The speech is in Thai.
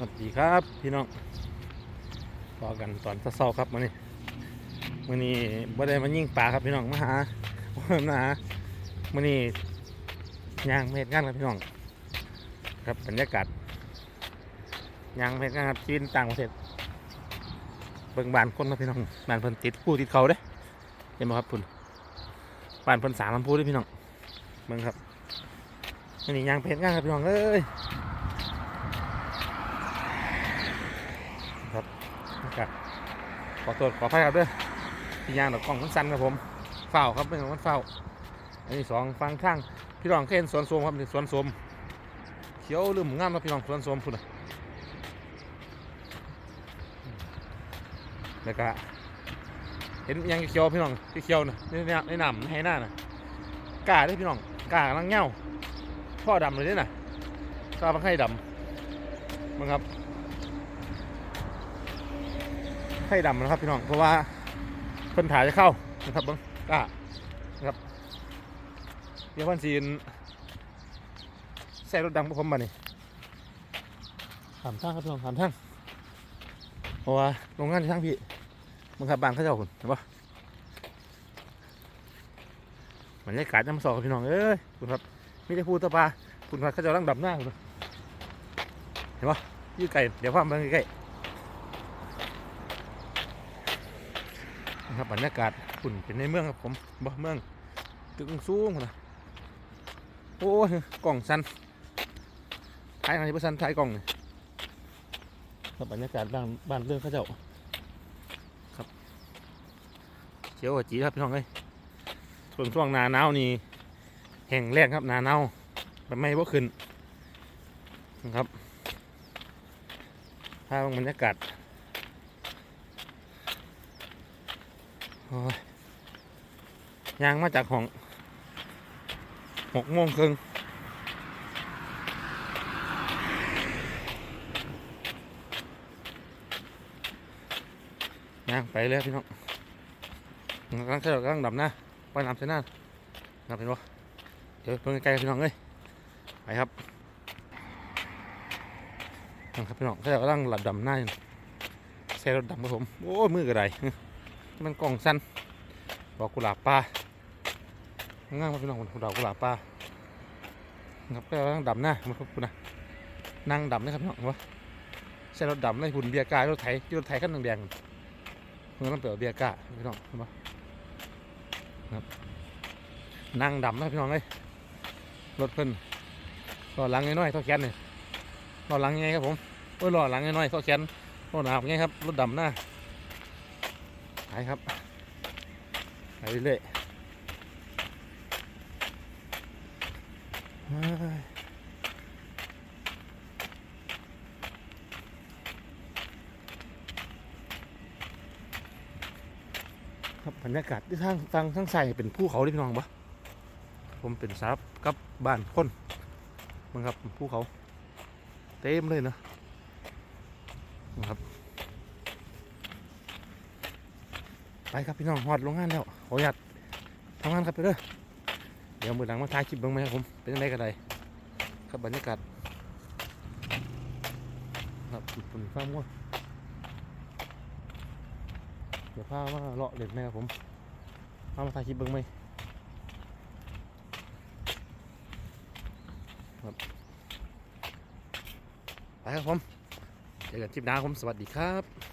สวัสดีครับพี่น้องพอกันตอนเช้าครับมื้อนี้มื้อนี้บ่ได้มายิ่งปลาครับพี่น้องมาหามาหามื้อนี้ยางเฮ็ดงานครับพี่น้อง ครับบรรยากาศยางเฮ็ดงานครับจีนต่างประเทศเบิ่งบานคนครับพี่น้องบานเพิ่นติดผู้ติดเขาเด้เห็นบ่ครับพุ่บานเพิ่นสามลำพูด้อพี่น้องเบิ่งครับมื้อนี้ยางเฮ็ดงานครับพี่น้องเอ้ย ครับขอโทษขออภัยครับเด้อที่ยางดอกกล้องมันสั้นครับผมเฝ้าครับเป็นของมันเฝ้า อันนี้สองฟังข้างพี่รองเคยเห็นสวนสมครับนี่สวนสมเขียวลืมงามครับพี่รองสวนสมพุ่นนะแล้วก็เห็นยังเขียวพี่น้องที่เขียวนะในในในน้ำให้หน้าน่ะกาเด้พี่น้องกากำลังเง่าพ่อดำเลยเด้อน่ะก็บังให้ดำมึงครับ ไข่ดำนะครับพี่น้องเพราะว่าเพิ่นถ่ายจะเข้านะครับบิ้งกล้านะครับเดี๋ยววันซีนใส่รถดำกับผมมานี่ถามทางครับพี่น้องถามทางเพราะว่าโรงงานที่างพี่มึงขับบานเขาเจ้าคุณเห็นปะบรรยากาศน้ำสองพี่น้องเอ้ยคุณครับไมีแต่พูดตะปาคุณครับเขาเจ้าลังดำหน้าคุณเห็นปะยืดไก่เดี๋ยวพามาใกล้ๆ นะ ครับบรรยากาศฝุ่นเป็นในเมืองครับผมบ่เมืองตึกสูงนะโอ้ยกล่องสันท้ายอะไรประสันท้ายกล่องนี่ครับบรรยากาศบ้านบ้านเรื่องข้าเจ้าครับเชียวจีครับพี่น้องเอ้ยส่วนช่วงนาหนาวนี่แห้งแรงครับนาหนาวแบบไม่ว่าขึ้นนะครับภาพบรรยากาศ โอ้ ยางมาจากห้องหกโมงครึ่งยางไปเลยพี่น้องกำลังเสด็จกำลังดับน้าไปน้ำเส้นหน้านับเห็นปะเดี๋ยวเพิ่งใกล้พี่น้องเอ้ยไปครับนะครับพี่น้องเสด็จกำลังหลับดำหน้าอยู่ใส่รถดำครับผมโอ้ยมือกระได มันกล่องสั้นดอกกุหลาบปลาง่ายครับพี่น้องดอกกุหลาบปลาครับก็นั่งดำหน้ามาครับคุณนะนั่งดำนะครับพี่น้องวะใช่รถดำเลยหุ่นเบียร์กายรถไถรถไถขั้นแดงๆเมื่อมันเปิดเบียร์กาพี่น้องเห็นปะครับนั่งดำนะพี่น้องเลยรถเพิ่นรอหลังน้อยๆเท่าแขนเลยรอหลังยังไงครับผมโอ้ยรอหลังน้อยๆเท่าแขนรอหนาบไงครับรถดำหน้า ไปครับไปเรื่อยๆครับบรรยากาศที่ทางทางทางใส่เป็นภูเขาที่พี่น้องปะผมเป็นสาบกับบ้านคนมังครับภูเขา เต็มเลยเนอะนะครับ ไปครับพี่น้องหอดโรงงานแล้วขออนุญาตทำงานครับไปเด้อเดี๋ยวมือหลังมาถ่ายคลิปบ้างไหมครับผมเป็นยังไงกันไดครับบรรยากาศครับฝุ่นฟ้ามัวเดี๋ยวพามาเลาะเล่นไหมครับผมพามาถ่ายคลิปบ้างไหมครับไปครับผมเจอกันคลิปหน้าครับผมสวัสดีครับ